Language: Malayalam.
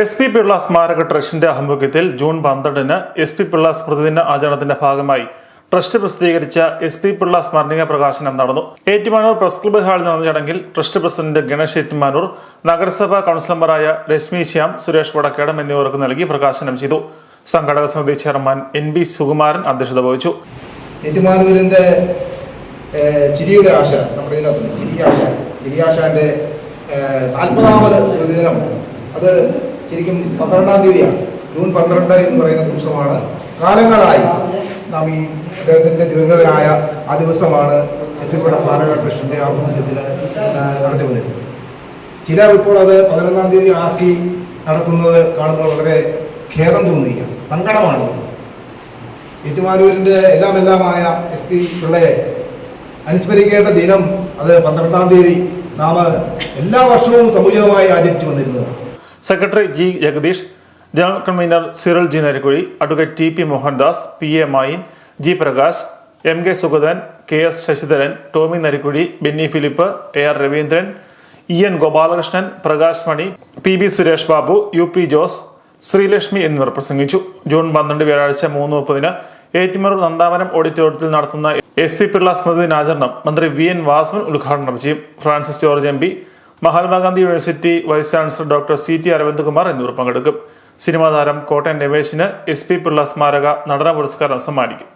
എസ് പി പിള്ള സ്മാരക ട്രസ്റ്റിന്റെ ആഭിമുഖ്യത്തിൽ ജൂൺ പന്ത്രണ്ടിന് എസ് പി പിള്ള സ്മൃതിദിന ആചരണത്തിന്റെ ഭാഗമായി ട്രസ്റ്റ് പ്രസിദ്ധീകരിച്ച എസ് പി പിള്ള സ്മരണിക പ്രകാശനം നടന്നു. ഏറ്റുമാനൂർ പ്രസ് ക്ലബ്ബ് ഹാളിൽ നടന്ന ചടങ്ങിൽ ട്രസ്റ്റ് പ്രസിഡന്റ് ഗണേഷ് ഏറ്റുമാനൂർ നഗരസഭാ കൌൺസിലർമാരായ രശ്മി ശ്യാം സുരേഷ് വടക്കേടം എന്നിവർക്ക് നൽകി പ്രകാശനം ചെയ്തു. സംഘടക സമിതി ചെയർമാൻ എൻ ബി സുകുമാരൻ അധ്യക്ഷത വഹിച്ചു. ഏറ്റുമാനൂരിന്റെ ചിരിയുടെ ആശ നമ്മുടെ ചിരിയാശ. ചിരിയാശാന്റെ നാൽപ്പതാമത് സ്മൃതിദിനം. അത് ശരിക്കും പന്ത്രണ്ടാം തീയതിയാണ്. ജൂൺ പന്ത്രണ്ട് എന്ന് പറയുന്ന ദിവസമാണ്. കാലങ്ങളായി നാം ഈ അദ്ദേഹത്തിന്റെ ദിവംഗതനായ ആ ദിവസമാണ് എസ് പി സ്മാരക ട്രസ്റ്റിന്റെ ആഭിമുഖ്യത്തിൽ നടത്തി വന്നിരുന്നത് ചിലർ ഇപ്പോൾ അത് പതിനൊന്നാം തീയതി ആക്കി നടത്തുന്നത് കാണുമ്പോൾ വളരെ ഖേദം തോന്നുകയാണ്. സങ്കടമാണ്. ഏറ്റുമാനൂരിന്റെ എല്ലാം എല്ലാമായ എസ് പി പിള്ളയെ അനുസ്മരിക്കേണ്ട ദിനം അത് പന്ത്രണ്ടാം തീയതി നാം എല്ലാ വർഷവും സമുചിതമായി ആചരിച്ചു വന്നിരുന്നതാണ്. Secretary G Jagadish general convener Cyril G Narakkuzhi advocate T P Mohandas P A Mayin G Prakash M K Sugathan K S Sasidharan Tommy Narikkuzhi Benny Philip A R Raveendran E N Gopalakrishnan Prakash Mani P B Suresh Babu U P Jose Sreelakshmi എന്നിവർ പ്രസംഗിച്ചു. ജൂൺ പന്ത്രണ്ട് വ്യാഴാഴ്ച മൂന്ന് മുപ്പതിന് ഏറ്റുമറൂർ നന്ദാവനം ഓഡിറ്റോറിയത്തിൽ നടത്തുന്ന എസ് പി പിള്ള സ്മൃതി ദിനാചരണം മന്ത്രി വി എൻ വാസവൻ ഉദ്ഘാടനം ചെയ്യും. Francis George M P Mahatma Gandhi university vice chancellor doctor C T Aravind Kumar എന്നിവർ പങ്കെടുക്കും. സിനിമാ താരം കോട്ടയം രമേശിന് എസ് പി പിള്ള സ്മാരക നടന പുരസ്കാരം സമ്മാനിക്കും.